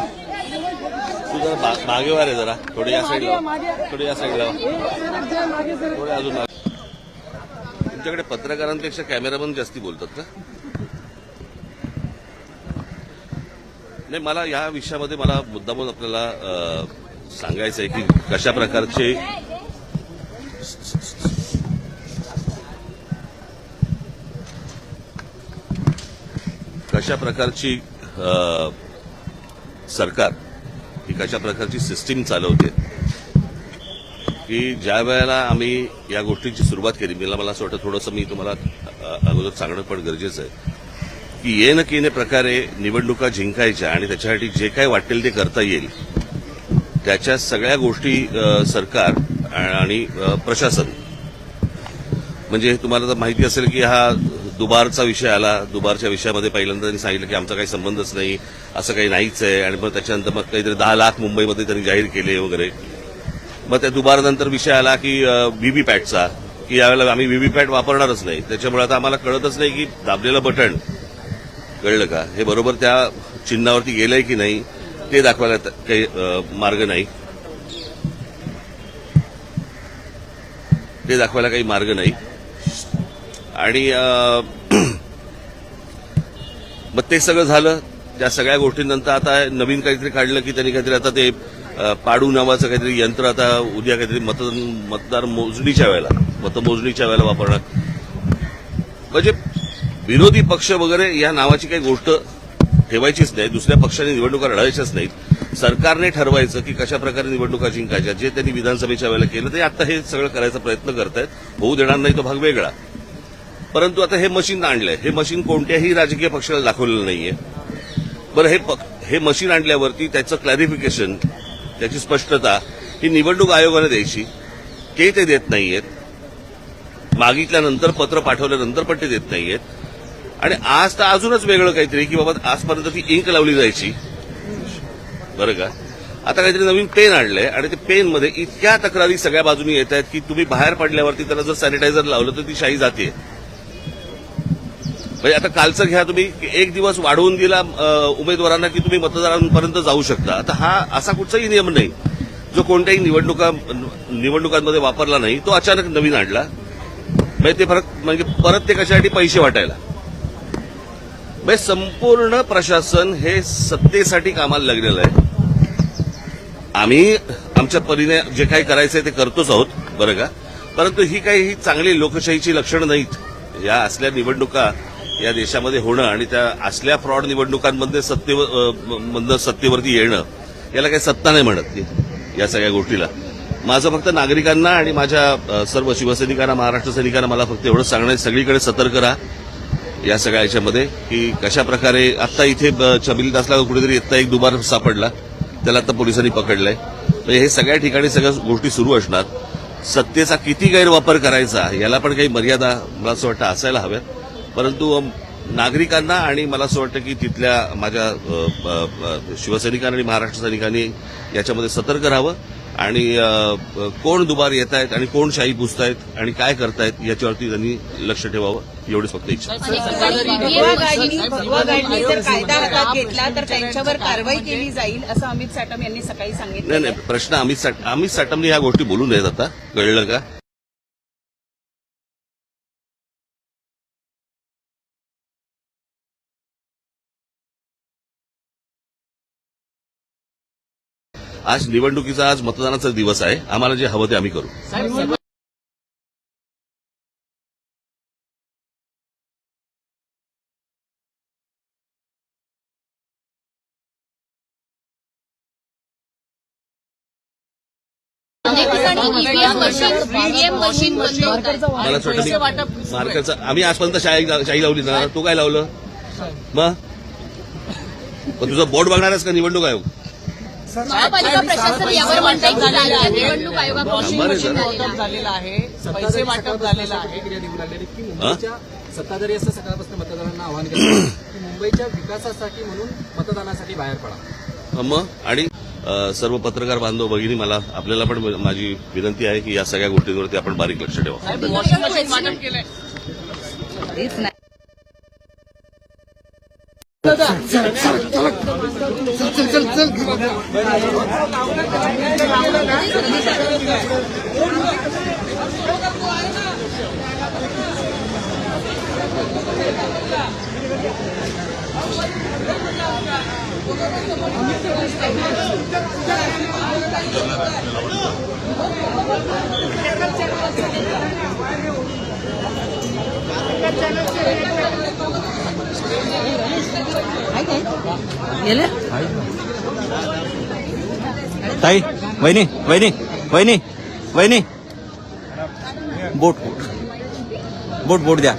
तू जरा मा- मागे वार आहे जरा. थोडी या साईडला थोडी या साईडला थोडे अजून. तुमच्याकडे पत्रकारांपेक्षा कॅमेरामन जास्ती बोलतात का? नाही मला या विषयामध्ये मला मुद्दामून आपल्याला सांगायचं आहे की कशा प्रकारचे कशा प्रकारची सरकार ही कशा प्रकारची सिस्टीम चालवते की ज्या वेळेला आम्ही या गोष्टींची सुरुवात केली मला मला असं वाटतं थोडंसं मी तुम्हाला अगोदर सांगणं पण गरजेचं आहे की ये न केने प्रकारे निवडणुका जिंकायच्या आणि त्याच्यासाठी जे काय वाटेल ते करता येईल त्याच्या सगळ्या गोष्टी सरकार आणि प्रशासन. म्हणजे तुम्हाला तर माहिती असेल की हा दुबारचा विषय आला दुबारच्या विषयामध्ये पहिल्यांदा त्यांनी सांगितलं की आमचा काही संबंधच नाही असं काही नाहीच आहे. आणि मग त्याच्यानंतर मग काहीतरी दहा लाख मुंबईमध्ये त्यांनी जाहीर केले वगैरे. मग त्या दुबारनंतर विषय आला की व्हीव्हीपॅटचा की यावेळेला आम्ही व्हीव्हीपॅट वापरणारच नाही. त्याच्यामुळे आता आम्हाला कळतच नाही की दाबलेलं बटण. कळलं का? हे बरोबर त्या चिन्हावरती गेलंय की नाही ते दाखवायला काही मार्ग नाही. ते दाखवायला काही मार्ग नाही. आणि मग ते सगळं झालं. त्या सगळ्या गोष्टींनंतर आता नवीन काहीतरी काढलं की त्यांनी काहीतरी आता ते पाडू नावाचं काहीतरी यंत्र आता उद्या काहीतरी मतदान मतदार मोजणीच्या वेळेला मतमोजणीच्या वेळेला वापरणार. म्हणजे विरोधी पक्ष वगैरे या नावाची काही गोष्ट ठेवायचीच नाही. दुसऱ्या पक्षाने निवडणुका लढायच्याच नाहीत. सरकारने ठरवायचं की कशा प्रकारे निवडणुका जिंकायच्या. जे त्यांनी विधानसभेच्या वेळेला केलं ते आता हे सगळं करायचा प्रयत्न करतायत. होऊ देणार नाही तो भाग वेगळा. परंतु आता हे मशीन आणलंय. हे मशीन कोणत्याही राजकीय पक्षाला दाखवलेलं नाहीये. बरं हे पक- हे मशीन आणल्यावरती त्याचं क्लॅरिफिकेशन त्याची स्पष्टता ही निवडणूक आयोगाने द्यायची. ते ते देत नाहीयेत. मागितल्यानंतर पत्र पाठवल्यानंतर पण ते देत नाहीयेत. आणि आज तर अजूनच वेगळं काहीतरी की बाबा आजपर्यंत ती इंक लावली जायची. बरं का? आता काहीतरी नवीन पेन आणलंय आणि ते पेनमध्ये इतक्या तक्रारी सगळ्या बाजूनी येत आहेत की तुम्ही बाहेर पडल्यावरती त्याला जर सॅनिटायझर लावलं तर ती शाही जाते म्हणजे आता कालचं घ्या तुम्ही एक दिवस वाढवून दिला उमेदवारांना की तुम्ही मतदारांपर्यंत जाऊ शकता. आता हा असा कुठचाही नियम नाही. जो कोणत्याही निवडणुका निवडणुकांमध्ये वापरला नाही तो अचानक नवीन आणला. म्हणजे ते फरक म्हणजे परत ते कशासाठी पैसे वाटायला? म्हणजे संपूर्ण प्रशासन हे सत्तेसाठी कामाला लागलेलं आहे. आम्ही आमच्या परीने जे काही करायचंय ते करतोच आहोत बरं का? परंतु ही काही ही चांगली लोकशाहीची लक्षणं नाहीत. या असल्या निवडणुका या देशामध्ये होणं आणि त्या असल्या फ्रॉड निवडणुकांमध्ये सत्तेवर सत्तेवरती येणं याला काही सत्ता नाही म्हणत या सगळ्या गोष्टीला. माझं फक्त नागरिकांना आणि माझ्या सर्व शिवसैनिकांना महाराष्ट्र सैनिकांना मला फक्त एवढं सांगणं सगळीकडे सतर्क राहा या सगळ्या याच्यामध्ये की कशा प्रकारे आता इथे छबिल दासला कुठेतरी इथला एक दुबार सापडला त्याला आता पोलिसांनी पकडलंय. म्हणजे हे सगळ्या ठिकाणी सगळ्या गोष्टी सुरू असणार. सत्तेचा किती गैरवापर करायचा याला पण काही मर्यादा मला असं वाटतं असायला हव्यात. परंतु नागरिकांना आणि मला असं वाटतं की तिथल्या माझ्या शिवसैनिकांनी आणि महाराष्ट्र सैनिकांनी याच्यामध्ये सतर्क राहावं आणि कोण दुबार येत आहेत आणि कोण शाही पुसतायत आणि काय करतायत याच्यावरती त्यांनी लक्ष ठेवावं एवढीच फक्त इच्छा. कायदा हातात घेतला तर त्यांच्यावर कारवाई केली जाईल असं अमित साटम यांनी सकाळी नाही सांगितलं नाही प्रश्न अमित साट अमित साटमने ह्या गोष्टी बोलू नयेत आता कळलं का? आज निवडणुकीचा आज मतदानाचा दिवस आहे. आम्हाला जे हवं ते आम्ही करू. अनेक ठिकाणी ईव्हीएम मशीन ईव्हीएम मशीन बंद होत आहे. मला असं वाटतं मी मार्काचं आम्ही आजपर्यंत शाही शाही लावली ना. तू काय लावलं? मग? मग तुझं बोर्ड बघणारच का निवडणूक आयोग? महापालिका प्रशासन यावर म्हणतंय की राज्य निवडणूक आयोगाकडून झालं. झालेलं आहे. झालेलं आहे. पैसे वाटप झालेलं आहे. प्रतिक्रिया निघू लागलेली की मुंबईच्या सत्ताधारी असं सकाळपासून मतदारांना आवाहन केलं की मुंबईच्या विकासासाठी म्हणून मतदानासाठी बाहेर पडा. मग? आणि अ, सर्व पत्रकार बांधव भगिनी मला आपल्याला पण माझी विनंती आहे की या सगळ्या गोष्टींवरती आपण बारीक लक्ष ठेवा. वॉशिंग मशीन वाटप केलंय. हेच नाही ताई वहिनी वहिनी वहिनी वहिनी. बोट बोट बोट द्या.